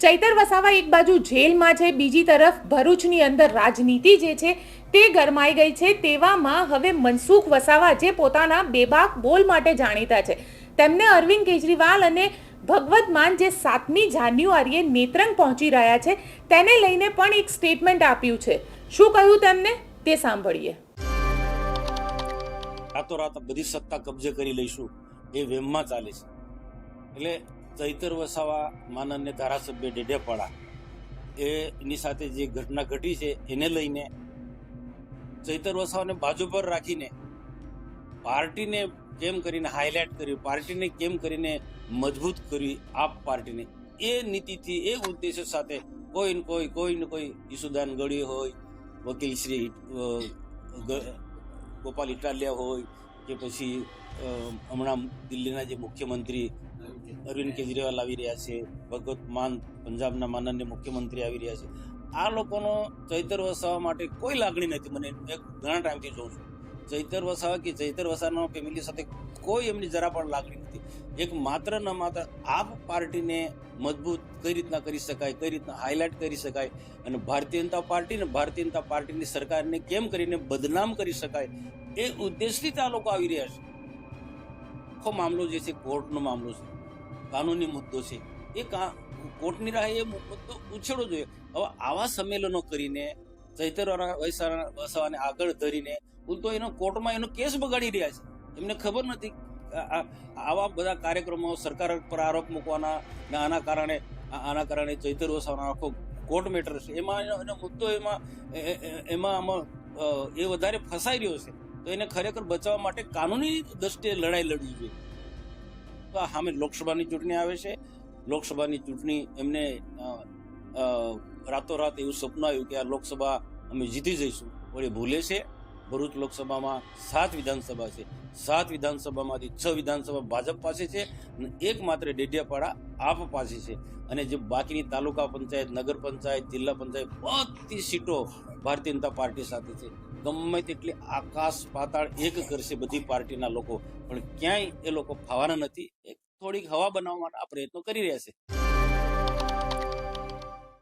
ચૈતર વસાવા એક બાજુ જેલમાં છે, બીજી તરફ ભરૂચની અંદર રાજનીતિ જે છે તે ગરમાઈ ગઈ છે. તેવામાં હવે મનસુખ વસાવા જે પોતાના બેબાક બોલ માટે જાણીતા છે. તેમને અરવિંદ કેજરીવાલ અને ભગવત માન જે સાતમી જાન્યુઆરીએ નેત્રંગ પહોંચી રહ્યા છે, તેને લઈને પણ એક સ્ટેટમેન્ટ આપ્યું છે. શું કહ્યું તેમને? તે સાંભળીએ. રાતોરાત બધી સત્તા કબજે કરી લઈશું. એ વેમમાં ચાલે છે. એટલે ચૈતર વસાવા માનન્ય ધારાસભ્ય ડેઢેપાડા એની સાથે જે ઘટના ઘટી છે, એને લઈને ચૈતર વસાવાને બાજુ પર રાખીને પાર્ટીને કેમ કરીને હાઇલાઇટ કર્યું, પાર્ટીને કેમ કરીને મજબૂત કરી આપ પાર્ટીને? એ નીતિથી, એ ઉદ્દેશ્ય સાથે કોઈ ને કોઈ કોઈ ને કોઈ ઈસુદાન ગળી હોય, વકીલ શ્રી ગોપાલ ઇટાલિયા હોય કે પછી હમણાં દિલ્હીના જે મુખ્યમંત્રી અરવિંદ કેજરીવાલ આવી રહ્યા છે ભગવત માન, પંજાબના માનનીય મુખ્યમંત્રી આવી રહ્યા છે. આ લોકોનો ચૈતર વસાવા માટે કોઈ લાગણી નથી. મને ઘણા ટાઈમથી જોઉં છું. ચૈતર વસાવા કે ચૈતર વસાવાના ફેમિલી સાથે કોઈ એમની જરા પણ લાગણી નથી. એક માત્ર ન માત્ર આપ પાર્ટીને મજબૂત કઈ રીતના કરી શકાય, કઈ રીતના હાઇલાઇટ કરી શકાય અને ભારતીય જનતા પાર્ટી ને ભારતીય જનતા પાર્ટીની સરકારને કેમ કરીને બદનામ કરી શકાય એ ઉદ્દેશથી આ લોકો આવી રહ્યા છે. આખો મામલો જે છે કોર્ટનો મામલો છે. કાનૂની મુદ્દો છે. એ કોર્ટની રાહે એ મુદ્દો ઉછેડવો જોઈએ. હવે આવા સંમેલનો કરીને ચૈતરવાળા વસાવા વસાવાને આગળ ધરીને ઉલતો એનો કોર્ટમાં એનો કેસ બગાડી રહ્યા છે. એમને ખબર નથી આવા બધા કાર્યક્રમો સરકાર પર આરોપ મૂકવાના ને આના કારણે આના કારણે ચૈતર વસાવાનો આખો કોર્ટ મેટર છે. એમાં એનો મુદ્દો એમાં એમાં આમાં એ વધારે ફસાઈ રહ્યો છે. તો એને ખરેખર બચાવવા માટે કાનૂની દ્રષ્ટિએ લડાઈ લડવી જોઈએ. સામે લોકસભાની ચૂંટણી આવે છે. લોકસભાની ચૂંટણી એમને રાતોરાત એવું સપનું આવ્યું કે આ લોકસભા અમે જીતી જઈશું. વળી ભૂલે છે. ભરૂચ લોકસભામાં સાત વિધાનસભા છે. સાત વિધાનસભામાંથી છ વિધાનસભા ભાજપ પાસે છે અને એક માત્ર ડેડિયાપાડા આપ પાસે છે. અને જે બાકીની તાલુકા પંચાયત, નગર પંચાયત, જિલ્લા પંચાયત બધી સીટો ભારતીય જનતા પાર્ટી સાથે છે. ગમે તેટલી આકાશ પાતાળ એક કરશે બધી પાર્ટીના લોકો. પણ ક્યાંય એ લોકો ફાવાના નથી. એક થોડીક હવા બનાવવા માટે આ પ્રયત્નો કરી રહ્યા છે.